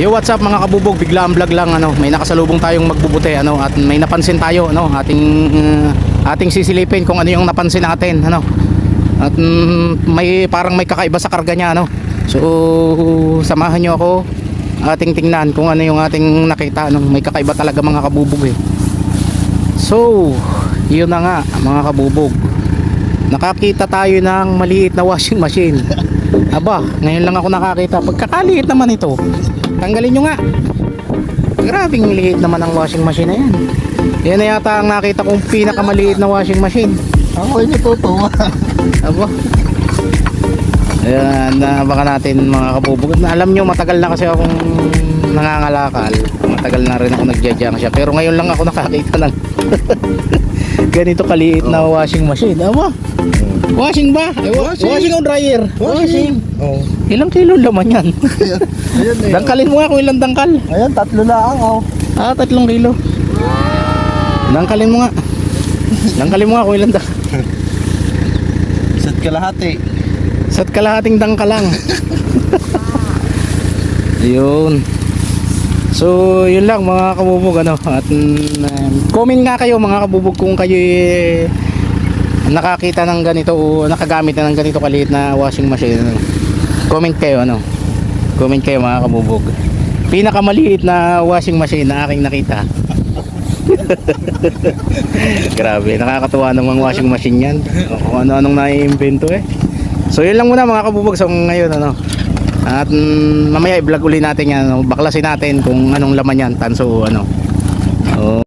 Yo, what's up mga kabubog? Bigla ang vlog lang ano. May nakasalubong tayong magbubuti ano at may napansin tayo ano, ating uh, ating sisilipin kung ano yung napansin natin ano. At mm, may parang may kakaiba sa karga niya ano. So samahan niyo ako ating tingnan kung ano yung ating nakita ano. May kakaiba talaga mga kabubog eh. So, yun na nga mga kabubog. Nakakita tayo ng maliit na washing machine. Aba, ngayon lang ako nakakita. Pagkakaliit naman ito. Tanggalin nyo nga. Grabing liit naman ang washing machine na yan. Yan na yata ang nakita kong pinakamaliit na washing machine. Ako ay natutuwa. Aba. Ayan, na baka natin mga kabubog. Na Alam nyo, matagal na kasi akong nangangalakal. Matagal na rin ako nagja-junk siya. Pero ngayon lang ako nakakita ng ganito kaliit na washing machine. Aba. Washing ba? Wa- Washing. washing o dryer? Washing. Oh. Ilang kilo laman yan? Ayan. Ayan eh. Dangkalin mo nga kung ilang dangkal. Ayan, tatlo lang oh. Ah, tatlong kilo. Dangkalin mo nga. Dangkalin mo nga kung ilang dangkal. Isa't kalahati. Sat kalahating dangka lang. yun. So, yun lang mga kabubog ano. At mm, comment nga kayo mga kabubog kung kayo eh, nakakita ng ganito o nakagamit na ng ganito kaliit na washing machine. Ano. Comment kayo ano. Comment kayo mga kabubog. Pinakamaliit na washing machine na aking nakita. Grabe, nakakatuwa namang washing machine yan. O, ano-anong naiimbento eh. So yun lang muna mga kabubog sa ngayon ano. At mm, mamaya i-vlog uli natin yan, ano, baklasin natin kung anong laman yan, tanso ano.